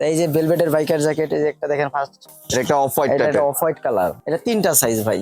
এই যে ভেলভেটের biker jacket এই যে একটা দেখেন ফার্স্ট এটা একটা অফ হোয়াইট এটা অফ হোয়াইট কালার এটা তিনটা সাইজ ভাই।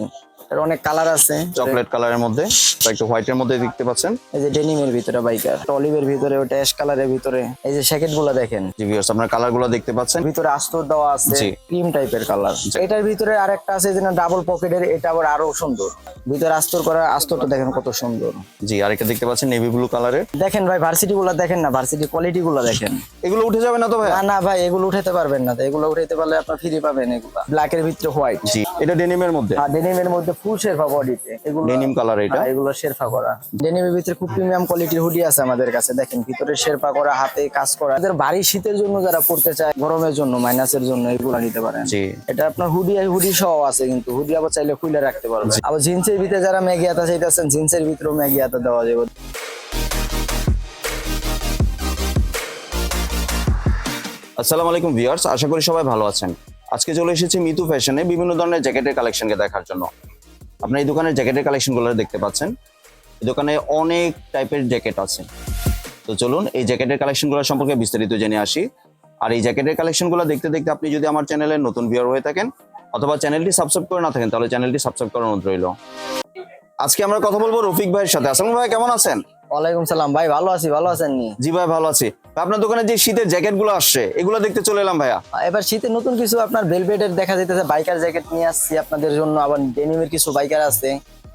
এর অনেক কালার আছে। চকলেট কালারের মধ্যে তো একটু হোয়াইটের মধ্যে দেখতে পাচ্ছেন। এই যে ডেনিমের ভিতরে বাইকার অলিভের ভিতরে ওটা অ্যাশ কালারের ভিতরে। এই যে জ্যাকেটগুলো দেখেন। জি ভিউয়ার্স আপনার কালারগুলো দেখতে পাচ্ছেন। ভিতরে আস্তর দেওয়া আছে ক্রিম টাইপের কালার। এটার ভিতরে আরেকটা আছে যেটা ডাবল পকেটের এটা আবার আরও সুন্দর। ভিতরে আস্তর করা আস্তরটা দেখেন কত সুন্দর। জি আরেকটা দেখতে পাচ্ছেন নেভি ব্লু কালারের। দেখেন ভাই ভার্সিটি গুলো দেখেন না ভার্সিটি কোয়ালিটি গুলো দেখেন। এগুলো উঠে যাবে না তো ভাই? না ভাই এগুলো উঠাতে পারবেন না। এগুলো উঠাতে পারলে আপনার ফ্রি পাবেন এগুলো। ব্ল্যাকের ভিতরে হোয়াইট জি এটা ডেনিমের মধ্যে? আর ডেনিমের মধ্যে ফুল শেরফা বডিতে। এগুলো ডেনিম কালার এটা? হ্যাঁ, এগুলো শেরফা করা। ডেনিমের ভিতরে খুব প্রিমিয়াম কোয়ালিটির হুডি আছে আমাদের কাছে দেখেন ভিতরে শেরফা করা হাতে কাজ করা। এদের ভারী শীতের জন্য যারা পড়তে চায় গরমের জন্য মাইনাসের জন্য এগুলো নিতে পারেন। এটা আপনার হুডি হুডি সহ আছে কিন্তু হুডি আবার চাইলে খুলে রাখতে পারবে আবার জিন্সের ভিতরে যারা ম্যাগি আতা চাইতেছেন জিন্সের ভিতরেও ম্যাগি আতা দেওয়া যাবে। আসসালামু আলাইকুম ভিউয়ার্স আশা করি সবাই ভালো আছেন। আজকে চলে এসেছি মিতু ফ্যাশনে বিভিন্ন ধরনের জ্যাকেটের কালেকশনকে দেখার জন্য। আপনার এই দোকানের জ্যাকেটের কালেকশনগুলো দেখতে পাচ্ছেন। এই দোকানে অনেক টাইপের জ্যাকেট আছে। তো চলুন এই জ্যাকেটের কালেকশনগুলো সম্পর্কে বিস্তারিত জেনে আসি। আর এই জ্যাকেটের কালেকশনগুলো দেখতে দেখতে আপনি যদি আমার চ্যানেলের নতুন ভিউয়ার হয়ে থাকেন অথবা চ্যানেলটি সাবস্ক্রাইব করে না থাকেন তাহলে চ্যানেলটি সাবস্ক্রাইব করার অনুরোধ রইল। আজকে আমরা কথা বলব রফিক ভাইয়ের সাথে। আসলাম ভাই কেমন আছেন? ওয়ালাইকুম সালাম ভাই ভালো আছি ভালো আছেন নি? জি ভাই ভালো আছি। আপনার দোকানে যে শীতের জ্যাকেটগুলো আসছে এগুলো দেখতে চলে এলাম ভাইয়া। এবার শীতে নতুন কিছু আপনার ভেলভেটের দেখা যেতেছে বাইকার জ্যাকেট নিয়ে আসছি আপনাদের জন্য আবার ডেনিমের কিছু বাইকার আছে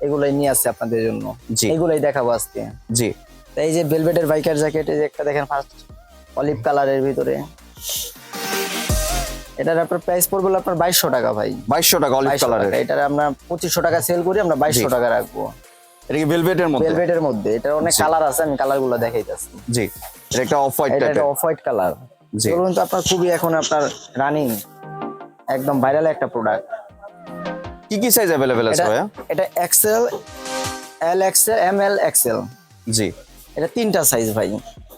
এগুলাই নিয়ে আসছে আপনাদের জন্য। জি। এগুলাই দেখাবো আজকে। জি। এই যে ভেলভেটের বাইকার জ্যাকেট এই যে একটা দেখেন ফার্স্ট অলিভ কালারের ভিতরে। এটার আপনার প্রাইস পড়বে আপনার বাইশশো টাকা ভাই। বাইশশো টাকা অলিভ কালারের এটার আমরা পঁচিশশো টাকা সেল করি আমরা বাইশশো টাকা রাখব। এটা কি ভেলভেটের মধ্যে? ভেলভেটের মধ্যে। এটার অনেক কালার আছে আমি কালারগুলো দেখাইতেছি। জি এটা একটা অফ হোয়াইট এটা অফ হোয়াইট কালার জি। তো আপনার খুবই এখন আপনার রানিং একদম ভাইরাল একটা প্রোডাক্ট কি কি সাইজ অ্যাভেলেবেল আছে এটা ভাইয়া? এটা XL L XL M L XL জি। এটা তিনটা সাইজ ভাই।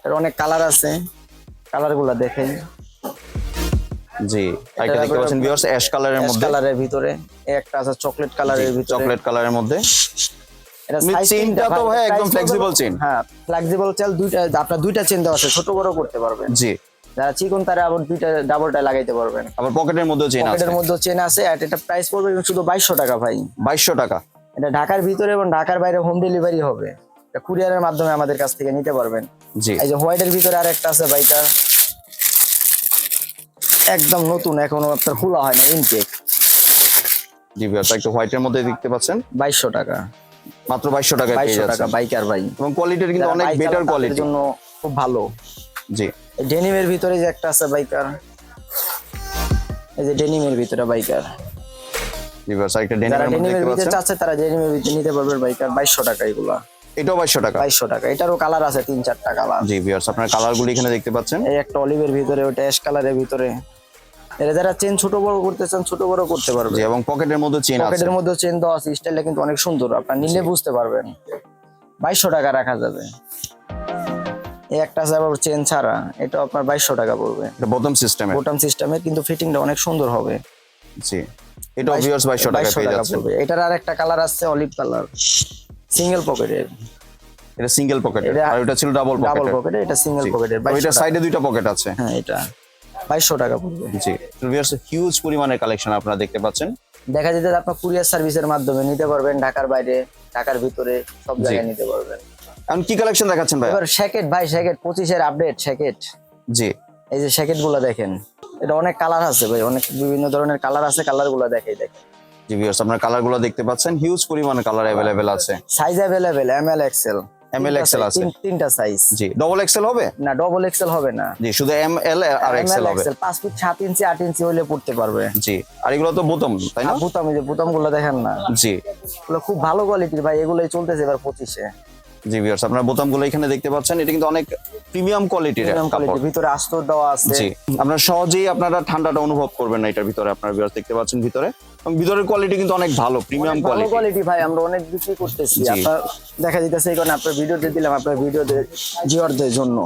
এর অনেক কালার আছে। কালারগুলা দেখেন। জি দেখতে পাচ্ছেন ভিউয়ার্স অ্যাশ কালারের মধ্যে। কালারের ভিতরে একটা আছে চকলেট কালারের ভিতরে। চকলেট কালারের মধ্যে। এটা চেইনটা তো ভাই, ভাই একদম flexible চেইন। হ্যাঁ ফ্লেক্সিবল চেল দুইটা আপনার দুইটা চেন দেওয়া আছে ছোট বড় করতে পারবেন। জি। যারা চিকন তারা আবার দুইটা ডাবলটা লাগাইতে পারবেন। আবার পকেটের মধ্যেও চেইন আছে। পকেটের মধ্যে চেন আছে আর এটা প্রাইস পড়বে শুধু বাইশশো টাকা ভাই। বাইশশো টাকা। এটা ঢাকার ভিতরে এবং ঢাকার বাইরে হোম ডেলিভারি হবে। এটা কুরিয়ারের মাধ্যমে আমাদের কাছ থেকে নিতে পারবেন। জি। এই যে হোয়াইটের ভিতরে আর একটা আছে বাইটা একদম নতুন এখনও আপনার খোলা হয় না ইনটেক জি ভিউয়ার্স একটা হোয়াইটের মধ্যে দেখতে পাচ্ছেন। বাইশশো টাকা। মাত্র বাইশশো পেয়ে বাইশশো টাকা বাইকার ভাই। এবং কোয়ালিটির কিন্তু অনেক বেটার চালান তাদের কোয়ালিটি জন্য খুব ভালো। জি। ডেনিমের ভিতরে যে একটা আছে বাইকার এই যে ডেনিমের ভিতরে বাইকার একটা ডেনিমের মধ্যে দেখতে ভিতরে পাচ্ছেন। চাচ্ছে তারা ডেনিমের ভিতরে নিতে পারবে বাইকার টাকা এগুলা। এটাও টাকা। টাকা। এটারও কালার আছে তিন চারটা কালার জি ভিউয়ার্স আপনার কালারগুলো এখানে দেখতে পাচ্ছেন। এই একটা অলিভের ভিতরে ওটা অ্যাশ কালারের ভিতরে। এরা যারা চেন ছোট বড় করতে চান ছোট বড় করতে পারবে। এবং পকেটের মধ্যে চেইন আছে। পকেটের মধ্যে চেন দেওয়া আছে স্টাইলটা কিন্তু অনেক সুন্দর আপনার নিলে বুঝতে পারবেন। বাইশশো টাকা রাখা যাবে। এই একটা আছে আবার চেন ছাড়া এটা আপনার বাইশশো টাকা পড়বে। এটা বোতাম সিস্টেমের বোটাম সিস্টেমের কিন্তু ফিটিংটা অনেক সুন্দর হবে। জি এটাও ভিউয়ার্স বাইশশো টাকা পেয়ে পড়বে। এটার আর একটা কালার আছে অলিভ কালার সিঙ্গেল পকেটের এটা সিঙ্গেল পকেটের আর ওটা ছিল ডাবল ডাবল পকেটের পকেটের এটা সিঙ্গেল পকেটের ওইটা সাইডে দুইটা পকেট আছে। হ্যাঁ এটা। বাইশশো টাকা পড়বে। জি। ভিউয়ার্স হিউজ পরিমাণের কালেকশন আপনারা দেখতে পাচ্ছেন। দেখা যেতে আপনার কুরিয়ার সার্ভিসের মাধ্যমে নিতে পারবেন ঢাকার বাইরে ঢাকার ভিতরে সব জায়গায় নিতে পারবেন। এখন কি কালেকশন দেখাচ্ছেন ভাই এবার শ্যাকেট ভাই শ্যাকেট পঁচিশের আপডেট শ্যাকেট জি। এই যে শ্যাকেটগুলো দেখেন এটা অনেক কালার আছে ভাই অনেক বিভিন্ন ধরনের কালার আছে কালারগুলো দেখাই। দেখেন জি ভিউয়ার্স আপনার কালারগুলো দেখতে পাচ্ছেন। হিউজ পরিমাণে কালার অ্যাভেলেবেল আছে। Size available M L XL ML XL আছে। তিনটা সাইজ জি ডবল এক্সেল হবে? না ডবল এক্সেল হবে না। জি শুধু এম এল আর এক্সেল হবে। এক্সেল পাঁচ ফিট সাত ইঞ্চি আট ইঞ্চি হলে পড়তে পারবে। জি আর এগুলো তো বোতাম তাই না? বোতাম এই যে বুতামগুলো দেখেন না। জি। এগুলো খুব ভালো কোয়ালিটির ভাই এগুলোই চলতেছে এবার পঁচিশে। জি ভিউয়ার্স আপনারা বোতামগুলো এখানে দেখতে পাচ্ছেন এটা কিন্তু অনেক প্রিমিয়াম কোয়ালিটির কাপড়। ভিতরে আস্তর দেওয়া আছে। জি আপনারা সহজেই আপনারা ঠান্ডাটা অনুভব করবেন না এটার ভিতরে আপনারা ভিউয়ার্স দেখতে পাচ্ছেন ভিতরে। এবং ভিতরের কোয়ালিটি কিন্তু অনেক ভালো প্রিমিয়াম কোয়ালিটি কোয়ালিটি ভাই আমরা অনেক বিক্রি করতেছি। আপনার দেখা যাইতেছে এই কারণে আপনার ভিডিওতে দিলাম আপনার ভিডিওতে জিওরদের জন্য।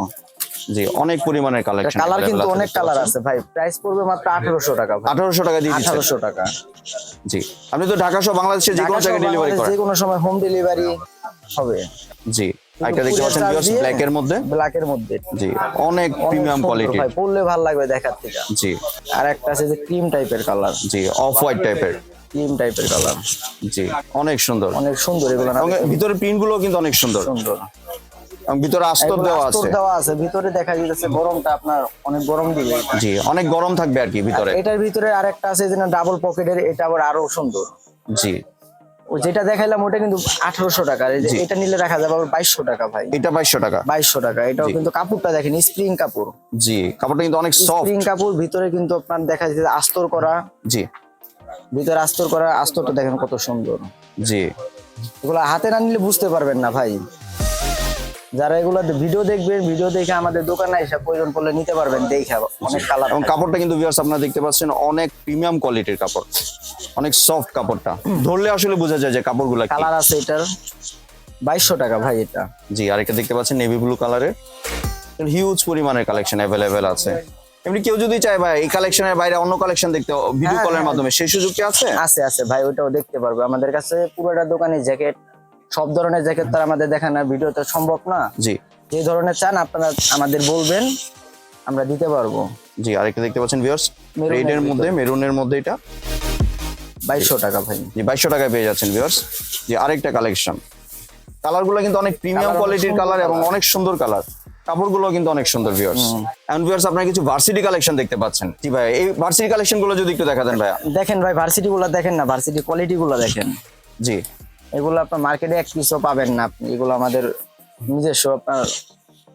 জি অনেক পরিমাণের কালেকশন কালার কিন্তু অনেক কালার আছে ভাই। প্রাইস পড়বে মাত্র আঠারোশো টাকা ভাই। আঠারোশো টাকা দিয়ে দিচ্ছেন। আঠারোশো টাকা। জি আপনি তো ঢাকা সহ বাংলাদেশে যে কোনো জায়গায় ডেলিভারি করেন। যে কোনো সময় হোম ডেলিভারি হবে। জি একটা দেখতে পাচ্ছেন ভিউয়ার্স ব্ল্যাক এর মধ্যে। ব্ল্যাক এর মধ্যে। জি অনেক প্রিমিয়াম কোয়ালিটি ভাই পরলে ভালো লাগবে দেখার থেকে। জি। আর একটা আছে যে ক্রিম টাইপের কালার জি অফ হোয়াইট টাইপের ক্রিম টাইপের কালার জি অনেক সুন্দর। অনেক সুন্দর এগুলো ভিতরে প্রিন্টগুলো কিন্তু অনেক সুন্দর। সুন্দর। ভিতরে আস্তর দেওয়া আস্তর আছে। দেওয়া আছে ভিতরে দেখা যাচ্ছে গরমটা আপনার অনেক গরম দিবে জি অনেক গরম থাকবে আর কি ভিতরে। এটার ভিতরে আরেকটা আছে যেটা ডাবল পকেটের এটা আবার আরও সুন্দর। জি। যেটা দেখাইলাম ওটা কিন্তু আঠারোশো টাকা। এটা নিলে রাখা যাবে বাইশশো টাকা ভাই। এটা বাইশশো টাকা। বাইশশো টাকা। এটাও কিন্তু কাপড়টা দেখেন স্প্রিং কাপড়। জি কাপড়টা কিন্তু অনেক সফট স্প্রিং কাপড় ভিতরে কিন্তু আপনার দেখা যাচ্ছে আস্তর করা। জি। ভিতরে আস্তর করা আস্তরটা দেখেন কত সুন্দর। জি। এগুলো হাতে না নিলে বুঝতে পারবেন না ভাই। যারা এগুলো ভিডিও দেখবেন ভিডিও দেখে আমাদের দোকানে এসে প্রয়োজন পড়লে নিতে পারবেন দেখে অনেক কালার এবং কাপড়টা কিন্তু ভিউয়ার্স আপনারা দেখতে পাচ্ছেন অনেক প্রিমিয়াম কোয়ালিটির কাপড়। অনেক সফট কাপড়টা। ধরলে আসলে বোঝা যায় যে কাপড়গুলো কি। কালার আছে এটার। বাইশশো টাকা ভাই এটা। জি আরেকটা দেখতে পাচ্ছেন নেভি ব্লু কালারের হিউজ পরিমাণের কালেকশন অ্যাভেলেবেল আছে। এমনি কেউ যদি চায় ভাই এই কালেকশনের বাইরে অন্য কালেকশন দেখতে ভিডিও হ্যাঁ, কলের হ্যাঁ। মাধ্যমে। সেই সুযোগ কি আছে? আছে আছে ভাই ওটাও দেখতে পারবে। আমাদের কাছে পুরোটা দোকানে জ্যাকেট সব ধরনের জ্যাকেট তো আর আমাদের দেখানো ভিডিওতে সম্ভব না। জি। যে ধরনের চান আপনারা আমাদের বলবেন আমরা দিতে পারব। জি আরেকটা দেখতে পাচ্ছেন ভিউয়ার্স Maroon এর মধ্যে মেরুনের মধ্যে এটা? বাইশশো টাকা ভাই। জি বাইশশো টাকায় পেয়ে যাচ্ছেন ভিউয়ার্স জি আরেকটা কালেকশন কালারগুলো কিন্তু অনেক প্রিমিয়াম কোয়ালিটির কালার এবং অনেক সুন্দর কালার কাপড়গুলো কিন্তু অনেক সুন্দর ভিউয়ার্স এন্ড ভিউয়ার্স আপনারা কিছু ভার্সিটি কালেকশন দেখতে পাচ্ছেন। জি ভাই এই ভার্সিটি কালেকশনগুলো যদি একটু দেখা দেন ভাইয়া। দেখেন ভাই ভার্সিটি গুলো দেখেন না ভার্সিটি কোয়ালিটি গুলো দেখেন। জি। এগুলো আপনার মার্কেটে এক পিসও পাবেন না আপনি। এগুলো আমাদের নিজস্ব আপনার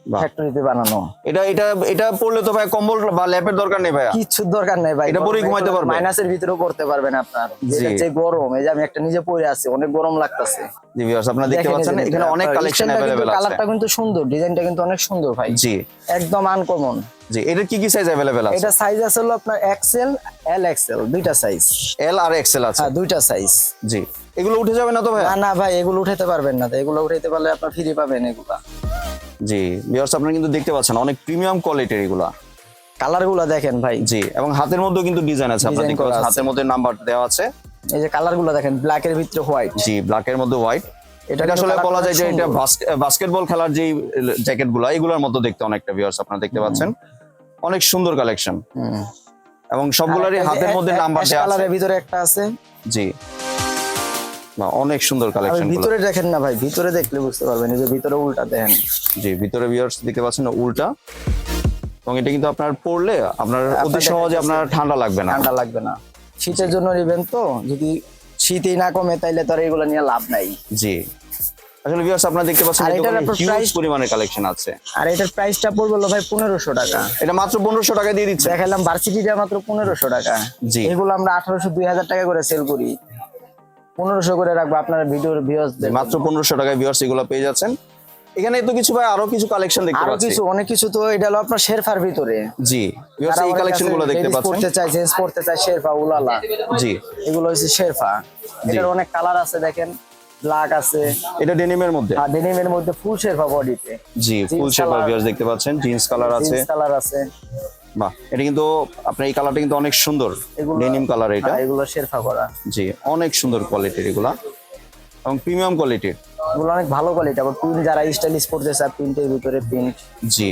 ফ্যাক্টরিতে বানানো। এটা এটা এটা পড়লে তো ভাই কম্বল বা ল্যাপের দরকার নেই ভাইয়া। কিচ্ছুর দরকার নেই ভাই। এটা ঘুমাইতে পারবে? মাইনাসের ভিতরেও করতে পারবেন আপনার। যেটা যে গরম এই যে আমি একটা নিজে পরে আছি অনেক গরম লাগতেছে। জি ভিউয়ার্স আপনারা দেখতে পাচ্ছেন এখানে অনেক কালেকশন অ্যাভেলেবেল আছে। কালারটা কিন্তু সুন্দর ডিজাইনটা কিন্তু অনেক সুন্দর ভাই। জি। একদম আনকমন জি এটার কি কি সাইজ অ্যাভেলেবেল আছে? এটা সাইজ আছে হলো আপনার এক্সেল এল এক্সেল দুইটা সাইজ এল আর এক্সেল আছে। হ্যাঁ দুইটা সাইজ জি। এগুলো উঠে যাবে না তো ভাই না ভাই এগুলো উঠাতে পারবেন না তো। এগুলো উঠাইতে পারলে আপনার ফ্রি পাবেন এগুলা। জি ভিউয়ার্স আপনারা কিন্তু দেখতে পাচ্ছেন অনেক প্রিমিয়াম কোয়ালিটির এগুলা। কালারগুলা দেখেন ভাই। জি এবং হাতের মধ্যেও কিন্তু ডিজাইন আছে। আপনারা দেখতে পাচ্ছেন হাতের মধ্যে নাম্বার দেওয়া আছে। এই যে কালারগুলা দেখেন ব্ল্যাক এর ভিতরে হোয়াইট জি ব্ল্যাকের মধ্যে হোয়াইট এটা আসলে বলা যায় যে এটা বাস্কেটবল খেলার যে জ্যাকেটগুলা এগুলোর মতো দেখতে অনেকটা ভিউয়ার্স আপনারা দেখতে পাচ্ছেন। অনেক সুন্দর কালেকশন। এবং সবগুলোরই হাতের মধ্যে নাম্বার দেওয়া আছে। কালারের ভিতরে একটা আছে। জি। বাহ, অনেক সুন্দর কালেকশন ভিতরে দেখেন না ভাই ভিতরে দেখলে বুঝতে পারবেন যে ভিতরে উল্টা দেখেন। জি ভিতরে ভিউয়ার্স দেখতে পাচ্ছেন উল্টা। এবং এটা কিন্তু আপনার পড়লে আপনার অতি সহজে আপনার ঠান্ডা লাগবে না। ঠান্ডা লাগবে না। শীতের জন্য নিবেন তো যদি শীতই না কমে তাইলে তো আর এগুলো নিয়ে লাভ নাই। জি। আসলে ভিউয়ার্স আপনারা দেখতে পাচ্ছেন এটার হিউজ price- পরিমাণে কালেকশন আছে। আর এটার প্রাইসটা পড়বে হলো ভাই পনেরোশো টাকা। এটা মাত্র পনেরোশো টাকা দিয়ে দিচ্ছে। দেখালাম ভার্সিটিটা মাত্র পনেরোশো টাকা। জি। এগুলো আমরা আঠারোশো দুই হাজার টাকা করে সেল করি। পনেরোশো করে রাখব আপনার ভিডিওর ভিউজ মাত্র পনেরোশো টাকায় ভিউয়ার্স এগুলো পেয়ে যাচ্ছেন। এখানে তো কিছু ভাই আরও কিছু কালেকশন দেখতে আরও পাচ্ছি। কিছু অনেক কিছু তো এটা হলো আপনার শেরফার ভিতরে। জি ভিউয়ার্স এই কালেকশনগুলো দেখতে পাচ্ছেন। পড়তে চায় জেন্টস পড়তে চায় শেরফা উলালা। জি। এগুলো হচ্ছে শেরফা। এটার অনেক কালার আছে দেখেন। ব্ল্যাক আছে। এটা ডেনিমের মধ্যে? আর ডেনিমের মধ্যে ফুল শেরফা বডিতে জি ফুল শেপার ভিউয়ার্স দেখতে পাচ্ছেন। জিন্স কালার আছে। জিন্স কালার আছে। বাহ এটা কিন্তু আপনার এই কালারটা কিন্তু অনেক সুন্দর। ডেনিম কালার এটা। আর এগুলো শেরফা করা। জি অনেক সুন্দর কোয়ালিটির এগুলা। এবং প্রিমিয়াম কোয়ালিটির এগুলো অনেক ভালো কোয়ালিটি আবার প্রিন্ট যারা স্টাইলিশ পড়তে চায় প্রিন্টের ভিতরে প্রিন্ট জি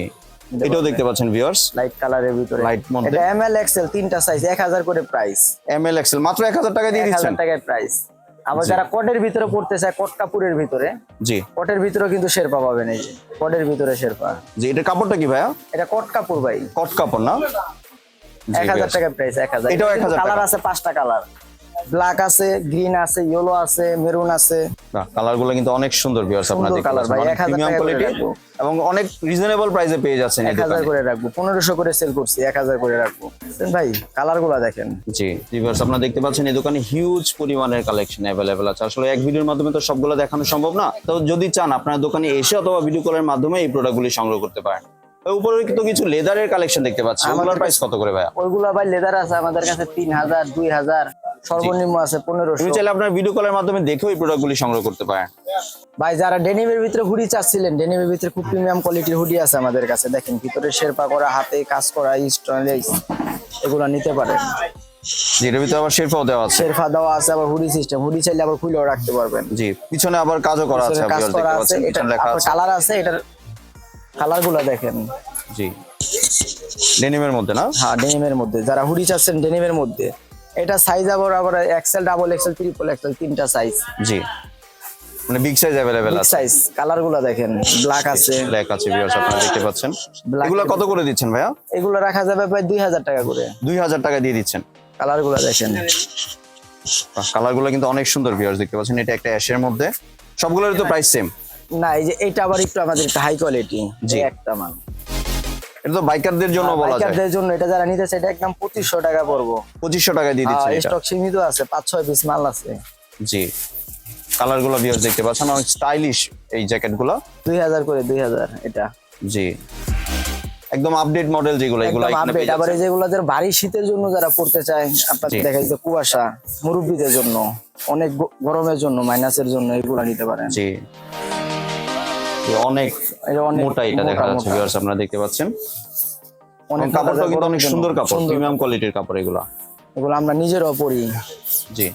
এটাও দেখতে পাচ্ছেন ভিউয়ার্স লাইট কালারের ভিতরে। Light মধ্যে। এটা এম এল এক্সেল তিনটা সাইজ এক হাজার করে প্রাইস এম এল এক্সেল মাত্র এক হাজার টাকা দিয়ে দিচ্ছেন হাজার টাকায় প্রাইস আবার যারা কটের ভিতরে পড়তে চায় কট কাপুরের ভিতরে জি। কোটের ভিতরে কিন্তু শেরপা পাবেন এই যে কটের ভিতরে শেরপা। জি এটা কাপড়টা কি ভাইয়া? এটা কট কাপুর ভাই। কট কাপড় না এক হাজার। টাকা প্রাইস এক হাজার। এটাও 1000 টাকা। কালার আছে পাঁচটা কালার। ব্ল্যাক আছে গ্রিন আছে ইয়েলো আছে মেরুন আছে। কালারগুলো কিন্তু অনেক সুন্দর ভিউয়ার্স আপনারা দেখতে পাচ্ছেন। ভাই, 1000 টাকা কোয়ালিটি এবং অনেক রিজনেবল প্রাইসে পেয়ে যাচ্ছেন এই এক হাজার দোকানে। করে রাখব পনেরোশো করে সেল করছি এক হাজার করে রাখব। ভাই কালারগুলা দেখেন। জি ভিউয়ার্স আপনারা দেখতে পাচ্ছেন এই দোকানে হিউজ পরিমাণের কালেকশন অ্যাভেলেবেল আছে। আসলে এক ভিডিওর মাধ্যমে তো সবগুলো দেখানো সম্ভব না। তো যদি চান আপনার দোকানে এসে অথবা ভিডিও কলের মাধ্যমে এই প্রোডাক্টগুলি সংগ্রহ করতে পারেন। ওই উপরে কিন্তু কিছু লেদারের কালেকশন দেখতে পাচ্ছি। ওগুলোর প্রাইস কত করে ভাইয়া? ওইগুলা ভাই লেদার আছে আমাদের কাছে তিন হাজার দুই হাজার। সর্বনিম্ন আছে পনেরোশো। তুমি চাইলে আপনার ভিডিও কলের মাধ্যমে দেখেও এই প্রোডাক্টগুলি সংগ্রহ করতে পারেন। ভাই যারা ডেনিমের ভিতরে হুডি চাচ্ছিলেন ডেনিমের ভিতরে খুব প্রিমিয়াম কোয়ালিটির হুডি আছে আমাদের কাছে। দেখেন ভিতরে শেরপা করা হাতে কাজ করা স্টোনেজ এগুলো নিতে পারেন। জি এটার ভিতরে আবার শেরফাও দেওয়া আছে। শেরফা দেওয়া আছে আবার হুডি সিস্টেম হুডি চাইলে আবার খুলেও রাখতে পারবেন। জি পিছনে আবার কাজও করা আছে কাজ করা আছে। এটা কালার আছে। এটার কালারগুলো দেখেন। জি। ডেনিমের মধ্যে না? হ্যাঁ ডেনিমের মধ্যে। যারা হুডি চাচ্ছেন ডেনিমের মধ্যে। এটা সাইজ আবার আবার XL double XL triple XL তিনটা সাইজ জি। মানে বিগ সাইজ বিগ আছে। সাইজ কালারগুলো দেখেন ব্ল্যাক আছে। ব্ল্যাক আছে ভিউয়ার্স আপনারা দেখতে পাচ্ছেন। এগুলো কত করে দিচ্ছেন ভাইয়া? এগুলো রাখা যাবে প্রায় দুই হাজার টাকা করে। দুই হাজার টাকা দিয়ে দিচ্ছেন। কালারগুলো দেখেন। কালারগুলো কিন্তু অনেক সুন্দর ভিউয়ার্স দেখতে পাচ্ছেন। এটা একটা অ্যাশের মধ্যে। সবগুলোর তো প্রাইস সেম না এই যে এটা আবার একটু আমাদের হাই কোয়ালিটি জি। একটা মাল। এটা তো বাইকারদের জন্য বলা যায়। বাইকারদের জন্য এটা যারা নিতে চায় এটা একদম পঁচিশশো টাকা পড়ব। পঁচিশশো টাকা দিয়ে দিচ্ছেন এটা। স্টক সীমিত আছে পাঁচ ছয় পিস মাল আছে। জি। কালারগুলো ভিউয়ার্স দেখতে পাচ্ছেন অনেক স্টাইলিশ এই জ্যাকেটগুলো দুই হাজার করে দুই হাজার এটা। জি। একদম আপডেট মডেল যেগুলো এগুলো আপডেট আবার। যেগুলো যারা ভারী শীতের জন্য যারা পড়তে চায় আপনার জি। দেখা যাচ্ছে কুয়াশা মুরব্বীদের জন্য। অনেক গরমের জন্য মাইনাসের জন্য এগুলো নিতে পারেন। জি। অনেক মোটা এটা দেখা যাচ্ছে ভিউয়ার্স আপনারা দেখতে পাচ্ছেন। অনেক কাপড়টা কিন্তু অনেক সুন্দর কাপড় প্রিমিয়াম কোয়ালিটির কাপড় এগুলা। এগুলো আমরা নিজেরাও পরি। জি।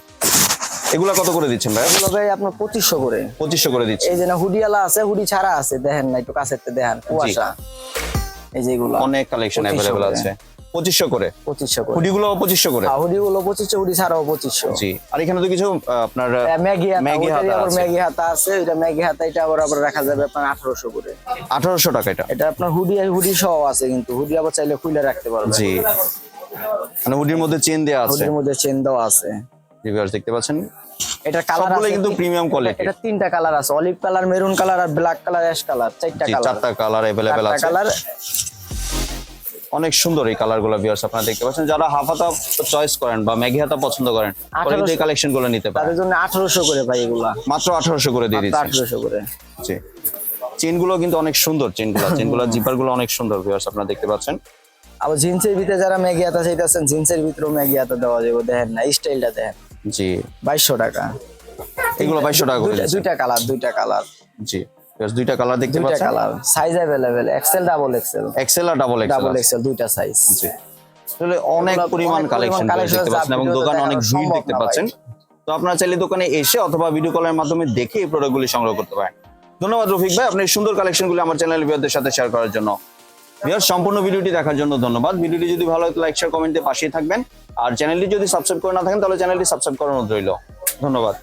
এগুলা কত করে দিচ্ছেন ভাই? এগুলো ভাই আপনার পঁচিশশো করে। পঁচিশশো করে দিচ্ছি এই যে না হুডিয়ালা আছে হুডি ছাড়া আছে দেখেন না একটু কাছের দেখেন কুয়াশা। এই যে এগুলো। অনেক কালেকশন 2500 অ্যাভেলেবল আছে। পঁচিশশো করে। পঁচিশশো করে। হুডি গুলো পঁচিশশো করে। হুডি গুলো পঁচিশশো হুডি ছাড়াও পঁচিশশো। জি আর এখানে তো কিছু আপনার ম্যাগি ম্যাগি হাতা আবার আছে। ম্যাগি হাতা আছে ওইটা ম্যাগি হাতা এটা আবার আবার রাখা যাবে আপনার আঠারোশো করে। আঠারোশো টাকা এটা। এটা আপনার হুডি হুডি সহ আছে কিন্তু হুডি আবার চাইলে খুলে রাখতে পারবে জি। মানে হুডির মধ্যে চেন দেওয়া আছে। হুডির মধ্যে চেন দেওয়া আছে। ভিউয়ার্স দেখতে পাচ্ছেন? এটা কালার আছে কিন্তু প্রিমিয়াম কোয়ালিটি এটা তিনটা কালার আছে অলিভ কালার মেরুন কালার আর ব্ল্যাক কালার অ্যাশ কালার চারটা কালার। চারটা কালার অ্যাভেলেবেল আছে। কালার অনেক সুন্দর এই কালারগুলো ভিউয়ার্স আপনারা দেখতে পাচ্ছেন। যারা হাফ হাতা চয়েস করেন বা ম্যাগি হাতা পছন্দ করেন কিন্তু এই কালেকশনগুলো নিতে পারেন। তাদের জন্য আঠারোশো করে ভাই এগুলা। মাত্র আঠারোশো করে দিয়ে দিচ্ছেন আঠারোশো করে। জি। চেনগুলো কিন্তু অনেক সুন্দর চেনগুলো চেনগুলো জিপারগুলো অনেক সুন্দর ভিউয়ার্স আপনারা দেখতে পাচ্ছেন। আবার জিন্সের ভিতরে যারা ম্যাগি হাতা চাইতেছেন জিন্সের ভিতরেও ম্যাগি হাতা দেওয়া যাবে দেখেন না স্টাইলটা দেখেন। জি। বাইশশো টাকা। এগুলো বাইশশো টাকা করে দুইটা- কালার দুইটা কালার। জি। দুইটা কালার দেখতে পাচ্ছেন? Colour size available XL double XL XL আর ডাবল ডাবল এক্সেল এক্সেল দুইটা সাইজ জি। আসলে অনেক পরিমাণ কালেকশন দেখতে পাচ্ছেন এবং দোকানে অনেক ভিড় দেখতে পাচ্ছেন। তো আপনারা চাইলে দোকানে এসে অথবা ভিডিও কলের মাধ্যমে দেখে এই প্রোডাক্টগুলি সংগ্রহ করতে পারেন। ধন্যবাদ রফিক ভাই আপনার সুন্দর কালেকশনগুলি আমার চ্যানেল ভিউয়ারদের সাথে শেয়ার করার জন্য। ভিউয়ার সম্পূর্ণ ভিডিওটি দেখার জন্য ধন্যবাদ। ভিডিওটি যদি ভালো লাগে লাইক শেয়ার কমেন্টে পাশেই থাকবেন। আর চ্যানেলটি যদি সাবস্ক্রাইব করে না থাকেন তাহলে চ্যানেলটি সাবস্ক্রাইব করানো রইল। ধন্যবাদ।